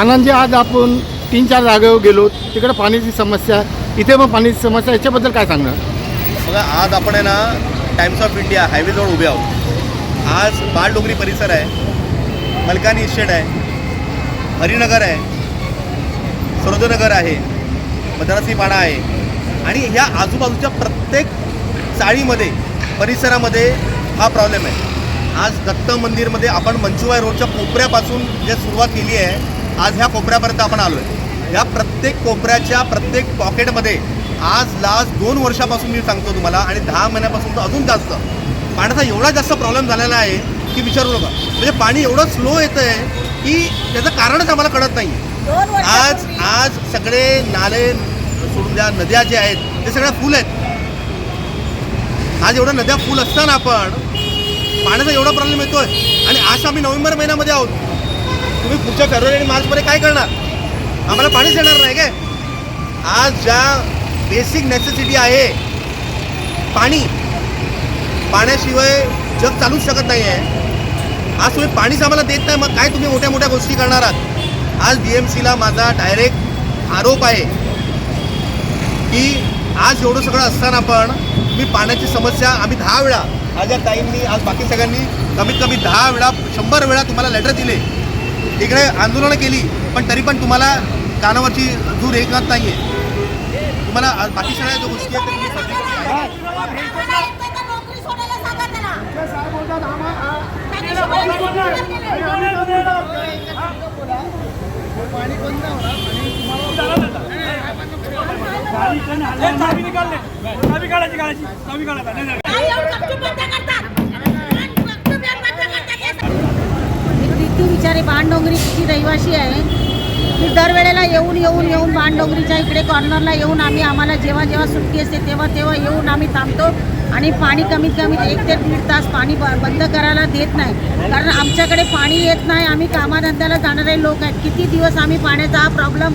आनंदी आज आपण तीन चार जागेवर गेलो. तिकडे पाण्याची समस्या इथे पण पाण्याची समस्या याच्याबद्दल काय सांगणार? बघा आज आपण आहे ना टाइम्स ऑफ इंडिया हायवेजवळ उभे आहोत. आज बाळडोंगरी परिसर आहे. मलकानी इस्टेट आहे. हरिनगर आहे. सरोदनगर आहे. मद्रासी पाडा आहे. आणि ह्या आजूबाजूच्या प्रत्येक चाळीमध्ये परिसरामध्ये हा प्रॉब्लेम आहे. आज दत्त मंदिरमध्ये आपण मंचुबाई रोडच्या कोपऱ्यापासून जे सुरुवात केली आहे आज ह्या कोपऱ्यापर्यंत आपण आलो आहे ह्या प्रत्येक कोपऱ्याच्या प्रत्येक पॉकेटमध्ये आज लास्ट दोन वर्षापासून मी सांगतो तुम्हाला आणि दहा महिन्यापासून तर अजून जास्त. पाण्याचा एवढा जास्त प्रॉब्लेम झालेला आहे की विचारू नका. म्हणजे पाणी एवढं स्लो येतं आहे की त्याचं कारणच आम्हाला कळत नाही आज आज सगळे नाले सोडून द्या नद्या जे आहेत ते सगळ्या फुल आहेत. आज एवढ्या नद्या फुल असताना आपण पाण्याचा एवढा प्रॉब्लेम येतोय. आणि आज आम्ही नोव्हेंबर महिन्यामध्ये आहोत. तुम्ही पुढच्या फेब्रुवारी आणि मार्चमध्ये काय करणार? आम्हाला पाणीच येणार नाही काय? आज ज्या बेसिक नेसेसिटी आहे पाणी. पाण्याशिवाय जग चालूच शकत नाही आहे आज तुम्ही पाणीच आम्हाला देत नाही मग काय तुम्ही मोठ्या मोठ्या गोष्टी करणार आहात? आज बी एम सीला माझा डायरेक्ट आरोप आहे की आज एवढं सगळं असताना पण मी पाण्याची समस्या आम्ही दहा वेळा आज या आज बाकी सगळ्यांनी कमीत कमी दहा वेळा शंभर वेळा तुम्हाला लेटर दिले. इकडे आंदोलनं केली पण तरी पण तुम्हाला कानावरची दूर एकनाथ नाही आहे तुम्हाला बाकी सगळ्या ज्या गोष्टी आहेत त्या तुम्ही सगळ्या आम्हाला येतं तर नोकरी सोडायला सांगा त्याला. चावी निकालले चावी काढायची काढायची चावी काढायचा नाही, नाही. काय एवढं गपचूप बंद करतात? गपचूप यात बंद करतात हे सगळं. विचारे बाणडोंगरीची रहिवासी आहे? की दरवेळेला येऊन येऊन येऊन बाणडोंगरीच्या इकडे कॉर्नरला येऊन आम्ही आम्हाला जेव्हा जेव्हा सुट्टी असते तेव्हा तेव्हा येऊन आम्ही थांबतो आणि पाणी कमीत कमी एक ते दीड तास पाणी ब बंद करायला देत नाही. कारण आमच्याकडे पाणी येत नाही आम्ही कामाधंद्याला जाणारे लोक आहेत. किती दिवस आम्ही पाण्याचा हा प्रॉब्लेम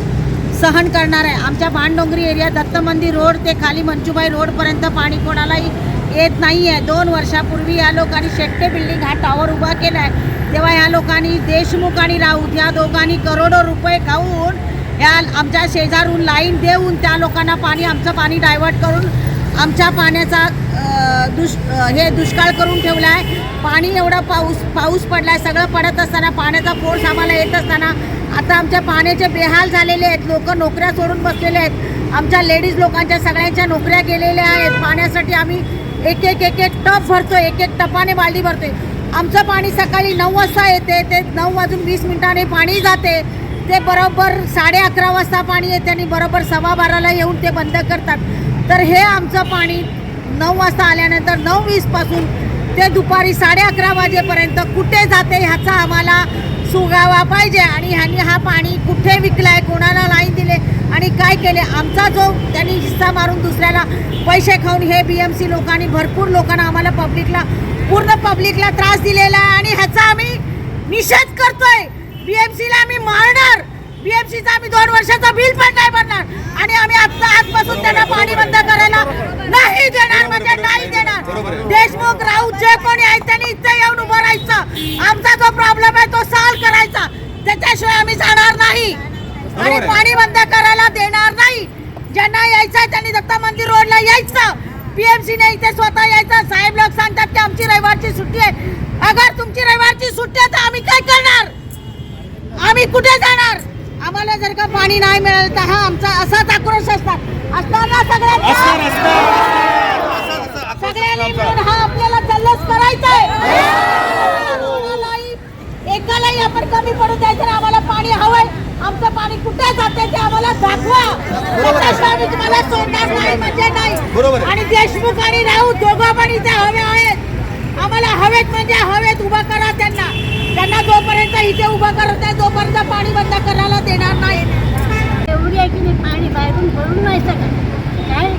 सहन करणार आहे? आमच्या बाणडोंगरी एरिया दत्त मंदिर रोड ते खाली मंजूबाई रोडपर्यंत पाणी कोणालाही येत नाही आहे दोन वर्षापूर्वी या लोकांनी शेट्टे बिल्डिंग हा टॉवर उभा केला आहे तेव्हा या लोकांनी देशमुख आणि राऊत या दोघांनी करोडो रुपये खाऊन या आमच्या शेजारून लाईन देऊन त्या लोकांना पाणी आमचं पाणी डायव्हर्ट करून आमच्या पाण्याचा दुष हे दुष्काळ करून ठेवला आहे पाणी एवढा पाऊस पाऊस पडला आहे सगळं पडत असताना पाण्याचा फोर्स आम्हाला येत असताना आता आमच्या पाण्याचे बेहाल झालेले आहेत. लोक नोकऱ्या सोडून बसलेले आहेत. आमच्या लेडीज लोकांच्या सगळ्यांच्या नोकऱ्या गेलेल्या आहेत. पाण्यासाठी आम्ही एक एक एक एक टप भरतो एक एक टपाने बाल्टी भरते आमचं पाणी सकाळी नऊ वाजता येते ते नऊ वाजून वीस मिनिटाने पाणी जाते. ते बरोबर साडे अकरा वाजता पाणी येते आणि बरोबर सव्वा बाराला येऊन ते बंद करतात. तर हे आमचं पाणी नऊ वाजता आल्यानंतर नऊ वीसपासून ते दुपारी साडे अकरा वाजेपर्यंत कुठे जाते ह्याचा आम्हाला सुगावा पाहिजे. आणि ह्यांनी हा पाणी कुठे विकलाय कोणाला लाईन दिले आणि काय केले? आमचा जो त्यांनी हिस्सा मारून दुसऱ्याला पैसे खाऊन हे बी एम सी लोकांनी भरपूर लोकांना आम्हाला पब्लिकला पूर्ण पब्लिकला त्रास दिलेला आहे आणि ह्याचा आम्ही निषेध करतोय. बी एम सीला आम्ही मारणार. बी एम सीचा आम्ही दोन वर्षाचा बिल पण नाही भरणार. आणि आम्ही आत्ता आजपासून त्यांना पाणी बंद करायला नाही देणार म्हणजे नाही देणार. देशमुख राऊत जे कोणी आहेत त्यांनी इथे येऊन उभं राहायचं. आमचा जो प्रॉब्लेम आहे तो सॉल्व करायचा. त्याच्याशिवाय आम्ही जाणार नाही. आणि पाणी बंद करायला देणार नाही. ज्यांना यायचं आहे त्यांनी दत्त मंदिर रोडला यायचं. पीएमसी ने इथे स्वतः यायचं. साहेब लोक सांगतात की आमची रविवारची सुट्टी आहे. अगर तुमची रविवारची सुट्टी आहे तर आम्ही काय करणार? आम्ही कुठे जाणार? आम्हाला जर का पाणी नाही मिळालं तर हा आमचा असाच आक्रोश असतात असणार ना सगळ्यांनी मिळून हा आपल्याला जल्लोष करायचा आहे. कोणालाही- एकालाही आपण कमी पडू द्यायचं. आम्हाला पाणी हवंय. आमचं पाणी कुठे जाते ते आम्हाला दाखवा. आम्ही तुम्हाला सोडणार नाही म्हणजे नाही. आणि देशमुख आणि राऊत दोघं पण इथे हवे आहेत. आम्हाला हवेत म्हणजे हवेत उभा करा त्यांना. त्यांना जोपर्यंत इथे उभा करत नाही तोपर्यंत पाणी बंद करायला देणार नाही. एवढी आहे की नाही पाणी बाहेरून भरून नाही शकत. काय?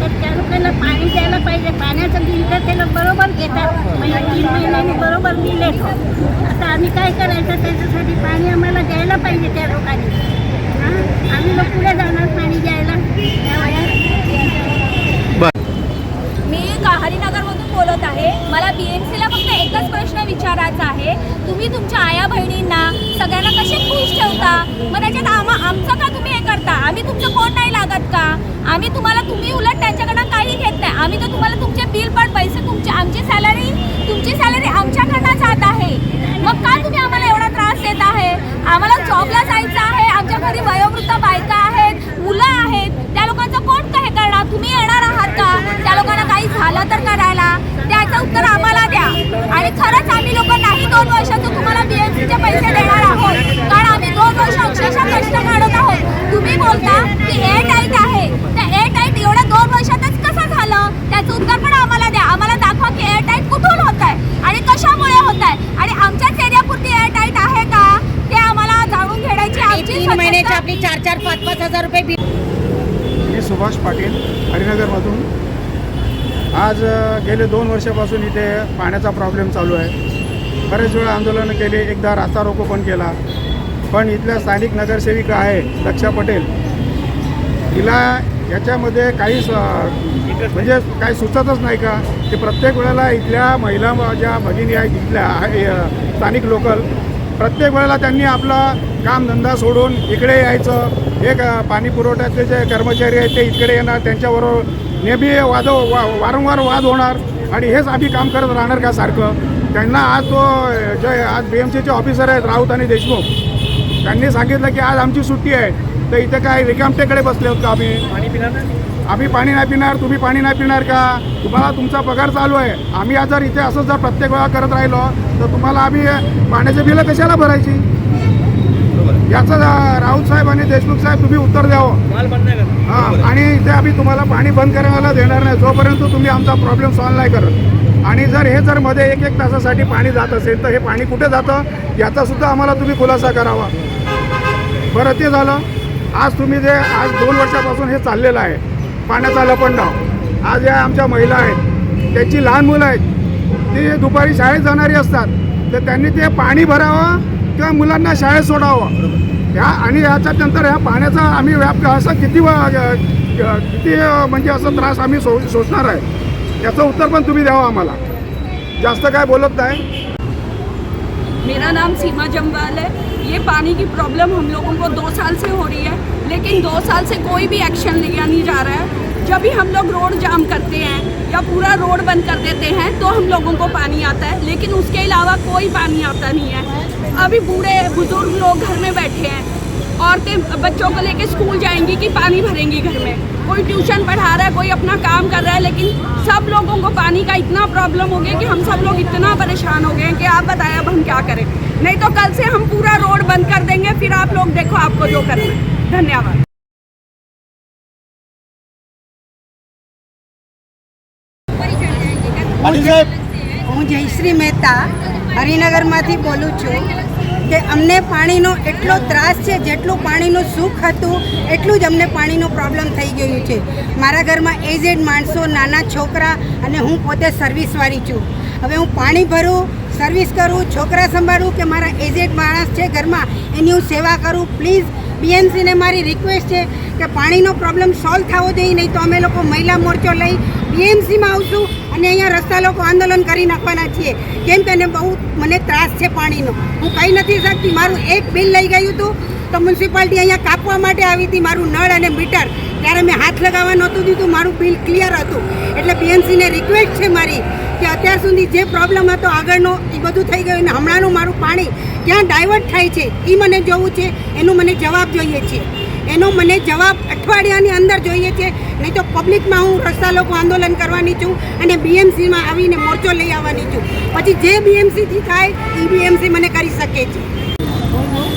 तर त्या लोकांना पाणी द्यायला पाहिजे. पाण्याचं बिल तर ते लोक बरोबर घेतात. म्हणजे तीन महिन्यांनी बरोबर पण दिले आता आम्ही काय करायचं? त्याच्यासाठी पाणी आम्हाला द्यायला पाहिजे त्या लोकांनी. आम्ही मग पुढे जाणार पाणी द्यायला. मी बोलत आहे. मला बी एम सीला फक्त एकच प्रश्न विचारायचा आहे. तुम्ही तुमच्या बहिणींना सगळ्यांना ठेवता? मग त्याच्यात आमचं का तुम्ही हे करता? आम्ही तुमचं नाही लागत का? आम्ही तुम्हाला तुम्ही उलट त्यांच्याकडनं काही घेत नाही. आम्ही तर तुम्हाला तुमचे बिल पण पैसे तुमचे आमची सॅलरी तुमची सॅलरी आमच्याकडनं जात आहे. मग का तुम्ही आम्हाला एवढा त्रास देत आहे? आम्हाला जॉबला जायचं आहे आमच्या घरी वयोवृद्ध बायका आहेत मुलं आहेत. त्या लोकांचं कोण काही करणार? तुम्ही येणार आहात का? त्या लोकांना काही झालं तर करायला? त्याचं उत्तर आम्हाला द्या. आणि खरंच आम्ही लोक नाही दोन वर्षाचं तुम्हाला बीएमसीचे पैसे देणार आहोत. कारण आम्ही दोन वर्ष अक्षरशः कष्ट काढत आहोत तुम्ही बोलता की एअर टाईट आहे त्या एअर टाईट एवढ्या दोन वर्षातच कसं झालं त्याचं उत्तर पण आम्हाला द्या आम्हाला दाखवा की एअर टाईट कुठून होत आहे आणि कशामुळे होत आहे आणि आमच्याच एरियापुरती एअर टाईट आहे का ते आम्हाला जाणून घेण्याची आमची तीन महिन्याची स्वतंत्र- आपली चार चार पाच पाच हजार रुपये बिल मी सुभाष पाटील हरिनगरमधून. आज गेले दोन वर्षापासून इथे पाण्याचा प्रॉब्लेम चालू आहे. बरेच वेळा आंदोलनं केली एकदा रास्ता रोको पण केला. पण इथल्या स्थानिक नगरसेविका आहे दक्षा पटेल. तिला याच्यामध्ये काही म्हणजे काही सुचतच नाही का? की प्रत्येक वेळेला इथल्या महिला ज्या भगिनी आहेत इथल्या आहे, स्थानिक लोकल प्रत्येक वेळेला त्यांनी आपलं कामधंदा सोडून इकडे यायचं. एक पाणी पुरवठ्यातले जे कर्मचारी आहेत ते इकडे येणार त्यांच्याबरोबर नेहमी वाद वा वारंवार वाद होणार आणि हेच आम्ही काम करत राहणार का सारखं? त्यांना आज तो जे आज बी एम सीचे ऑफिसर आहेत राऊत आणि देशमुख त्यांनी सांगितलं की आज आमची सुट्टी आहे. तर इथे काय रिकामटेकडे बसले होत का आम्ही? पाणी पिणार आम्ही पाणी नाही पिणार तुम्ही पाणी नाही पिणार का? तुम्हाला तुमचा पगार चालू आहे. आम्ही आज जर इथे असंच जर प्रत्येक वेळा करत राहिलो तर तुम्हाला आम्ही पाण्याचे बिलं कशाला भरायची? याचं राऊत साहेब आणि देशमुख साहेब तुम्ही उत्तर द्यावं. हां आणि इथे आम्ही तुम्हाला पाणी बंद करायला देणार नाही. जोपर्यंत तुम्ही आमचा प्रॉब्लेम सॉल्व्ह नाही करत. आणि जर हे जर मध्ये एक एक तासासाठी पाणी जात असेल तर हे पाणी कुठे जातं? याचा सुद्धा आम्हाला तुम्ही खुलासा करावा. बरं ते झालं. आज तुम्ही जे आज दोन वर्षापासून हे चाललेलं आहे. पाण्याचा लपंडाव. आज या आमच्या महिला आहेत. त्यांची लहान मुलं आहेत. ती दुपारी शाळेत जाणारी असतात. तर त्यांनी ते पाणी भरावं किंवा मुलांना शाळेत सोडावं. ह्या आणि याच्यात नंतर ह्या पाण्याचा आम्ही व्याप असा किती किती म्हणजे असा त्रास आम्ही सो सोसणार आहे. याचं उत्तर पण तुम्ही द्यावं आम्हाला. जास्त काय बोलत नाही. मेरा नाम सीमा जम्वाल है. ये पानी की प्रॉब्लम हम लोगों को दो साल से हो रही है लेकिन दो साल से कोई भी एक्शन लिया नहीं जा रहा है। जब भी हम लोग रोड जाम करते हैं या पूरा रोड बंद कर देते हैं तो हम लोगों को पानी आता है। लेकिन उसके अलावा कोई पानी आता नहीं है। अभी बूढ़े बुज़ुर्ग लोग घर में बैठे हैं। औरतें, बच्चों को लेके स्कूल जाएँगी कि पानी भरेंगी घर में। कोई ट्यूशन पढ़ा रहा है, कोई अपना काम कर रहा है, लेकिन सब लोगों को पानी का इतना प्रॉब्लम हो गया कि हम सब लोग इतना परेशान हो गए हैं कि आप बताएँ अब हम क्या करें। नहीं तो कल से हम पूरा रोड बंद कर देंगे, फिर आप लोग देखो आपको जो करना है। धन्यवाद। હું જયશ્રી મહેતા હરિનગરમાંથી બોલું છું કે અમને પાણીનો એટલો ત્રાસ છે જેટલું પાણીનું સુખ હતું એટલું જ અમને પાણીનો પ્રોબ્લેમ થઈ ગયું છે. મારા ઘરમાં એજેડ માણસો નાના છોકરા અને હું પોતે સર્વિસવાળી છું. હવે હું પાણી ભરું સર્વિસ કરું છોકરા સંભાળું કે મારા એજેડ માણસ છે ઘરમાં એની હું સેવા કરું પ્લીઝ બીએમસીને મારી રિક્વેસ્ટ છે કે પાણીનો પ્રોબ્લેમ સોલ્વ થવો જોઈએ નહીં તો અમે લોકો મહિલા મોરચો લઈ બીએમસીમાં આવશું અને અહીંયા રસ્તા લોકો આંદોલન કરી નાખવાના છીએ. કેમ કે બહુ મને ત્રાસ છે પાણીનો. હું કહી નથી શકતી, મારું એક બિલ લઈ ગયું હતું, તો મ્યુનિસિપાલિટી અહીંયા કાપવા માટે આવી હતી, મારું નળ અને મીટર. ત્યારે મેં હાથ લગાવવા નહોતું દીધું, મારું બિલ ક્લિયર હતું. એટલે બીએમસીને રિક્વેસ્ટ છે મારી કે અત્યાર સુધી જે પ્રોબ્લેમ હતો, આગળનો એ બધું થઈ ગયું અને હમણાંનું મારું પાણી ક્યાં ડાયવર્ટ થાય છે એ મને જોવું છે, એનું મને જવાબ જોઈએ છે એનો મને જવાબ અઠવાડિયાની અંદર જોઈએ છે. નહીં તો પબ્લિકમાં હું રસ્તા લોકો આંદોલન કરવાની છું અને બીએમસીમાં આવીને મોરચો લઈ આવવાની છું. પછી જે બીએમસીથી થાય એ બીએમસી મને કરી શકે છે.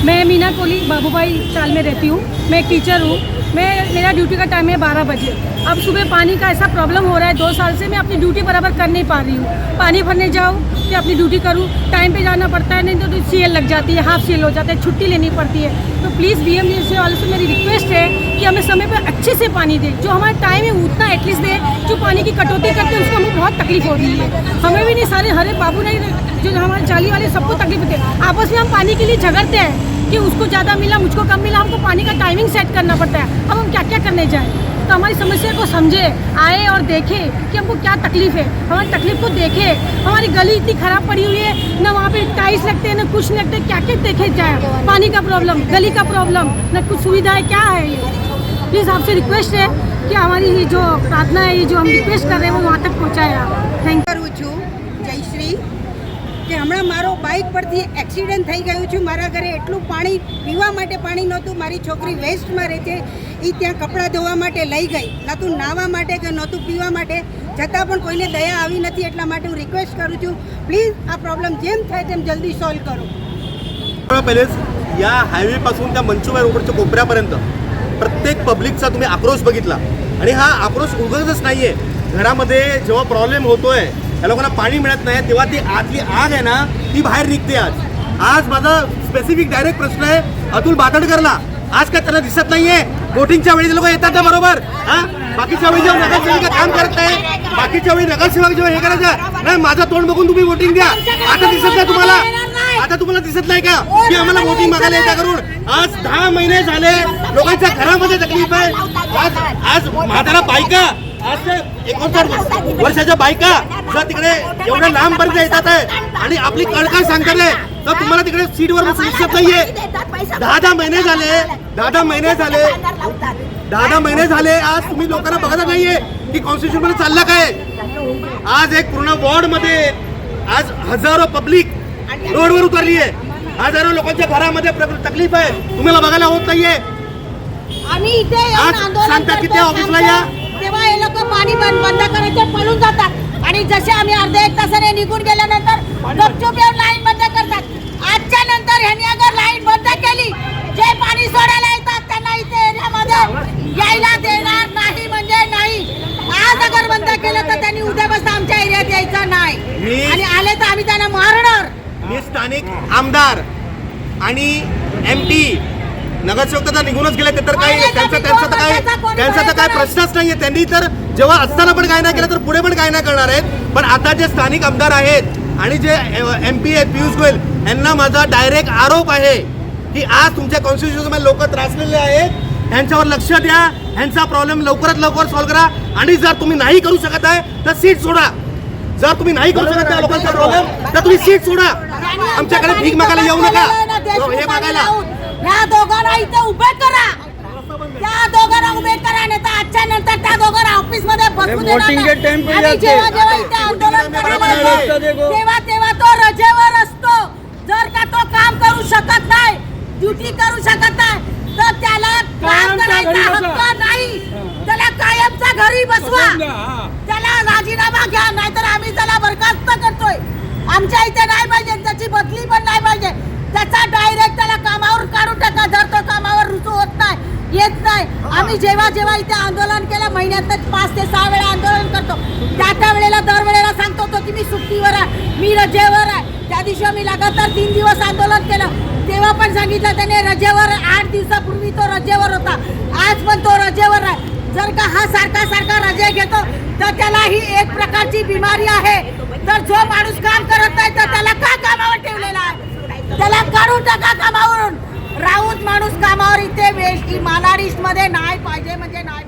મેં મીના કોહલી બાબુભાઈ ચાલ મેં રહેતી હું. મેં ટીચર હું. मैं मेरा ड्यूटी का टाइम है बारह बजे। अब सुबह पानी का ऐसा प्रॉब्लम हो रहा है दो साल से, मैं अपनी ड्यूटी बराबर कर नहीं पा रही हूँ। पानी भरने जाऊँ कि अपनी ड्यूटी करूँ। टाइम पे जाना पड़ता है, नहीं तो सी लग जाती है, हाफ़ सी हो जाता है, छुट्टी लेनी पड़ती है। तो प्लीज़ बी एम वालों से मेरी रिक्वेस्ट है कि हमें समय पर अच्छे से पानी दे। जो हमारा टाइम है उतना एटलीस्ट दे, जो पानी की कटौती करते हैं, उसको हमें बहुत तकलीफ़ हो रही है। हमें भी नहीं, सारे हरे बाबू नहीं, जो हमारे जाली वाले सबको तकलीफ़ होती है आपस में हम पानी के लिए झगड़ते हैं। कि उसको ज़्यादा मिला, मुझको कम मिला, हमको पानी का टाइमिंग सेट करना पड़ता है। अब हम क्या क्या करने जाएँ? तो हमारी समस्या को समझे, आए और देखे कि हमको क्या तकलीफ़ है। हमारी तकलीफ़ को देखे, हमारी गली इतनी ख़राब पड़ी हुई है, ना वहाँ पे टाइल्स लगते हैं, ना कुछ लगते हैं क्या क्या देखे जाए? पानी का प्रॉब्लम गली का प्रॉब्लम ना कुछ सुविधा है क्या है ये? प्लीज़ आपसे रिक्वेस्ट है कि हमारी ये जो प्रार्थना है, ये जो हम रिक्वेस्ट कर रहे हैं, वो वहाँ तक पहुँचाए आप थैंक यू હમણાં મારો બાઇક પરથી એક્સિડન્ટ થઈ ગયું છું મારા ઘરે એટલું પાણી પીવા માટે પાણી નહોતું મારી છોકરી વેસ્ટમાં રહે છે એ ત્યાં કપડાં ધોવા માટે લઈ ગઈ નહોતું નાહવા માટે કે નહોતું પીવા માટે છતાં પણ કોઈને દયા આવી નથી એટલા માટે હું રિક્વેસ્ટ કરું છું પ્લીઝ આ પ્રોબ્લેમ જેમ થાય तेम जल्दी सॉल्व करो पहिलेच या हायवे पासून त्या मंचुबाई रोडच्या कोपऱ्यापर्यंत प्रत्येक पब्लिकचा तुम्ही आक्रोश बघितला आणि हा आक्रोश उगतच नाहीये घरामध्ये जेव्हा प्रॉब्लेम होतोय या लोकांना पाणी मिळत नाही. तेव्हा ती आतली आग आहे ना ती बाहेर निघते आज. आज माझा स्पेसिफिक डायरेक्ट प्रश्न आहे अतुल बातडकरला. आज काय त्यांना दिसत नाहीये. वोटिंगच्या वेळी लोक येतात ना बरोबर. हा? बाकीच्या वेळी जेव्हा नगरसेविका काम करत नाही बाकीच्या वेळी नगरसेवक जेव्हा हे करायचं नाही माझं तोंड बघून तुम्ही वोटिंग द्या. आता दिसत नाही तुम्हाला? आता तुम्हाला दिसत नाही का? की आम्हाला वोटिंग मागायला येत्या करून? आज दहा महिने झाले लोकांच्या घरामध्ये तकलीफ आहे. आज आज म्हातारा बायका आज एकोणसाठ वर्षाच्या बायका जर तिकडे एवढ्या लांब पर्यंत येतात आहे. आणि आपली कळकळ सांगतात तर तुम्हाला तिकडे सीटवर दिसत नाहीये. दहा दहा महिने झाले. दहा दहा महिने झाले. दहा दहा महिने झाले. आज तुम्ही लोकांना बघत नाहीये की कॉन्स्टिट्यूशनमध्ये चाललं काय. आज एक पूर्ण वॉर्डमध्ये आज हजारो पब्लिक रोडवर उतरली आहे. हजारो लोकांच्या घरामध्ये तकलीफ आहे. तुम्हाला बघायला होत नाहीये. सांगता की त्या ऑफिसला या. तेव्हा हे लोक पाणी बंद बंद करायचे पळून जातात. आणि जसे आम्ही अर्ध्या एक तासाने निघून गेल्यानंतर गपचूप येऊन लाईन बंद करतात. आजच्या नंतर ह्यांनी अगर लाईन बंद केली जे पाणी सोडायला येतात त्यांना इथे एरियामध्ये यायला देणार नाही म्हणजे नाही. आज अगर बंद केलं तर त्यांनी उद्यापासून आमच्या एरियात यायचं नाही. आणि आले तर आम्ही त्यांना मारणार. मी स्थानिक आमदार आणि एम पी नगरसेवक तर निघूनच गेले ते तर काही त्यांचा त्यांचा तर काय त्यांचा तर काय प्रश्नच नाहीये. त्यांनी तर जेव्हा असताना पण काय नाही केलं तर पुढे पण काय नाही करणार आहेत. पण आता जे स्थानिक आमदार आहेत आणि जे एम पी आहेत पियुष गोयल यांना माझा डायरेक्ट आरोप आहे की आज तुमच्या कॉन्स्टिट्युशनमध्ये लोक त्रासलेले आहेत. ह्यांच्यावर लक्ष द्या. ह्यांचा प्रॉब्लेम लवकरात लवकर सॉल्व्ह करा. आणि जर तुम्ही नाही करू शकत आहे तर सीट सोडा. जर तुम्ही नाही करू शकत लोकांचा प्रॉब्लेम तर तुम्ही सीट सोडा. आमच्याकडे भीक मागायला येऊ नका. हे मागायला या दोघांना इथे उभे करा. त्या दोघांना उभे करा नाही तर आजच्या नंतर त्या दोघांना ऑफिसमध्ये बसू देणार नाही. आणि जेव्हा जेव्हा इथे आंदोलन करायला येतो, तेव्हा तेव्हा तो रजेवर असतो. जर का तो काम करू शकत नाही ड्युटी करू शकत नाही तर त्याला काम करायचा हक्क नाही. त्याला कायमचा घरी बसवा. त्याला राजीनामा घ्या नाहीतर आम्ही त्याला बरखास्त करतोय. आमच्या इथे नाही पाहिजे त्याची बदली पण नाही पाहिजे. त्याचा डायरेक्ट त्याला कामावर काढून टाका. जर तो कामावर रुजू होत नाही येत नाही. आम्ही जेव्हा जेव्हा इथे आंदोलन केलं महिन्यात पाच ते सहा वेळा आंदोलन करतो. त्या त्या वेळेला दरवेळेला सांगतो तो की मी सुट्टीवर आहे मी रजेवर आहे. त्या दिवशी आम्ही लगातार तीन दिवस आंदोलन केलं. तेव्हा पण सांगितलं त्याने रजेवर आठ दिवसापूर्वी तो रजेवर होता. आज पण तो रजेवर आहे. जर का हा सारखा सारखा रजे घेतो तर त्याला ही एक प्रकारची बिमारी आहे. तर जो माणूस काम करत नाही तर त्याला का कामावर ठेवलेला आहे? त्याला काढू टाका कामावरून. राऊत माणूस कामावर इथे वेस्ट मालाडमध्ये नाही पाहिजे म्हणजे नाही